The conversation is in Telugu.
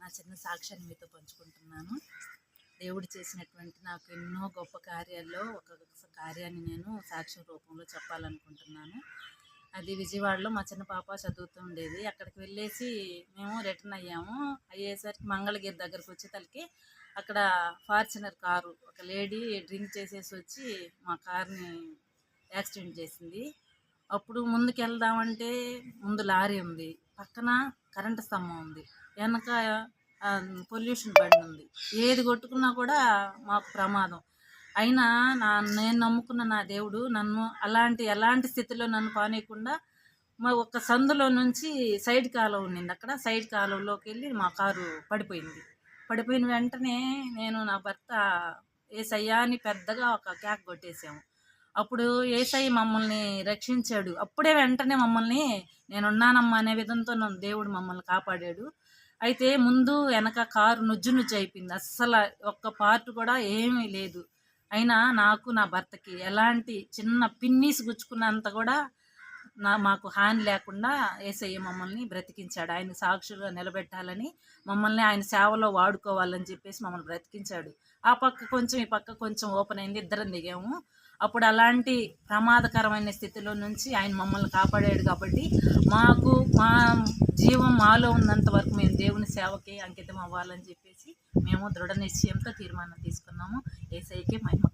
నా చిన్న సాక్ష్యాన్ని మీతో పంచుకుంటున్నాను. దేవుడు చేసినటువంటి నాకు ఎన్నో గొప్ప కార్యాల్లో ఒక కార్యాన్ని నేను సాక్ష్యం రూపంలో చెప్పాలనుకుంటున్నాను. అది విజయవాడలో మా చిన్న పాప చదువుతూ ఉండేది. అక్కడికి వెళ్ళేసి మేము రిటర్న్ అయ్యాము. అయ్యేసరికి మంగళగిరి దగ్గరకు వచ్చేసరికి అక్కడ ఫార్చునర్ కారు ఒక లేడీ డ్రింక్ చేసేసి వచ్చి మా కార్ని యాక్సిడెంట్ చేసింది. అప్పుడు ముందుకు వెళ్దామంటే ముందు లారీ ఉంది. పక్కన కరెంటు స్తంభం ఉంది. వెనక పొల్యూషన్ బండి ఉంది. ఏది కొట్టుకున్నా కూడా మాకు ప్రమాదం. అయినా నా నేను నమ్ముకున్న నా దేవుడు నన్ను అలాంటి ఎలాంటి స్థితిలో నన్ను పానేయకుండా మా ఒక సందులో నుంచి సైడ్ కాలువ ఉండింది అక్కడ. సైడ్ కాలువలోకి వెళ్ళి మా కారు పడిపోయింది. పడిపోయిన వెంటనే నేను నా భర్త ఏసయ్యా అని పెద్దగా ఒక క్యాక్ కొట్టేసాము. అప్పుడు ఏసై మమ్మల్ని రక్షించాడు. అప్పుడే వెంటనే మమ్మల్ని నేనున్నానమ్మా అనే విధంతో నన్ను దేవుడు మమ్మల్ని కాపాడాడు. అయితే ముందు వెనక కారు నుజ్జు నుజ్జు అయిపోయింది. అస్సలు ఒక్క పార్ట్ కూడా ఏమీ లేదు. అయినా నాకు నా భర్తకి ఎలాంటి చిన్న పిన్నీస్ గుచ్చుకున్నంత కూడా నా మాకు హాని లేకుండా ఏసయ్య మమ్మల్ని బ్రతికించాడు. ఆయన సాక్షులుగా నిలబెట్టాలని మమ్మల్ని ఆయన సేవలో వాడుకోవాలని చెప్పేసి మమ్మల్ని బ్రతికించాడు. ఆ పక్క కొంచెం ఈ పక్క కొంచెం ఓపెన్ అయింది. ఇద్దరం దిగాము. అప్పుడు అలాంటి ప్రమాదకరమైన స్థితిలో నుంచి ఆయన మమ్మల్ని కాపాడాడు కాబట్టి మాకు మా జీవం మాలో ఉన్నంత వరకు మేము దేవుని సేవకి అంకితం అవ్వాలని చెప్పేసి మేము దృఢ నిశ్చయంతో తీర్మానం తీసుకున్నాము. ఏసైకే మహిమ